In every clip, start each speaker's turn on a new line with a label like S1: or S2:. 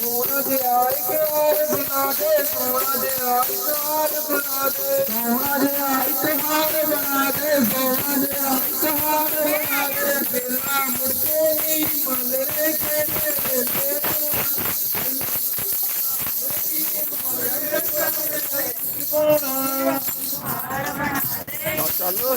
S1: ਸੂਰਜ R ਕਿਆਰ ਬਣਾ ਦੇ ਸੂਰਜ R ਕਿਆਰ ਬਣਾ ਦੇ ਸੂਰਜ ਆਰ ਕਿਆਰ ਬਣਾ ਦੇ ਸੂਰਜ ਆਰ ਕਿਆਰ ਬਣਾ ਦੇ ਬਿਲਾ ਮੁੜਕੇ ਨਹੀਂ ਮਲਰੇ ਕੇ ਤੇਰੇ ਤੇ ਚਲੋ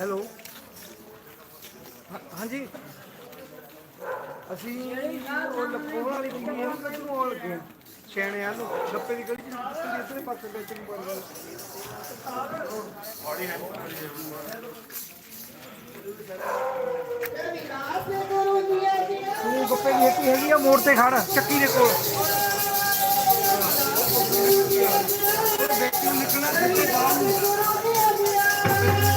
S1: hello. ਹਾਂਜੀ। ਅਸੀਂ ਉਹ ਲੱਪੋ ਵਾਲੀ ਕੁੜੀ ਨੂੰ ਕਿੱਥੋਂ ਆਉਣ ਲੱਗੇ ਹਾਂ? ਛੇਣਿਆਂ ਨੂੰ ਲੱਪੇ ਦੀ ਗਲੀ ਚ ਦਿੱਤੀ ਇਧਰੇ ਪਾਸੇ ਵਿੱਚ ਨੂੰ ਪੜ ਤੂੰ ਗੱਪੇ ਦੀ ਹੱਟੀ ਹੈਗੀ ਆ, ਮੋੜ ਤੇ ਖੜ, ਚੱਕੀ ਦੇ ਕੋਲ। ਬੇਟੀ ਨਿਕਲਣਾ ਤੇ ਬਾਹਰ ਨੂੰ।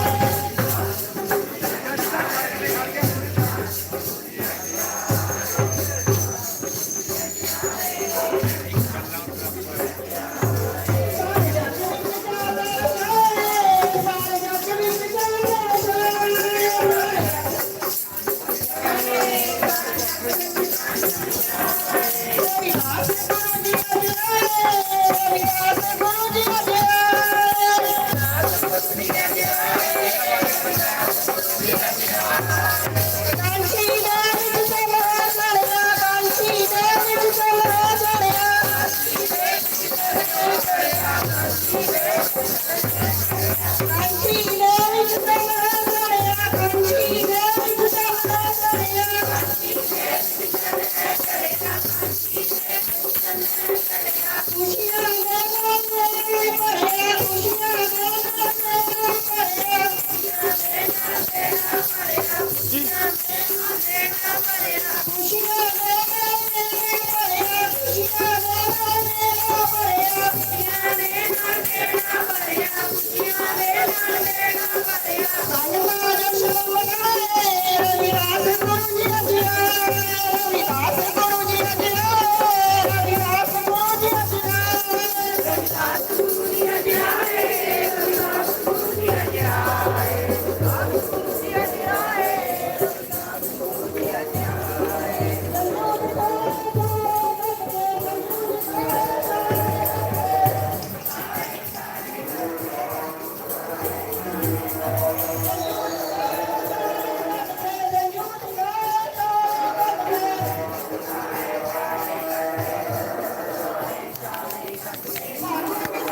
S1: Yeah.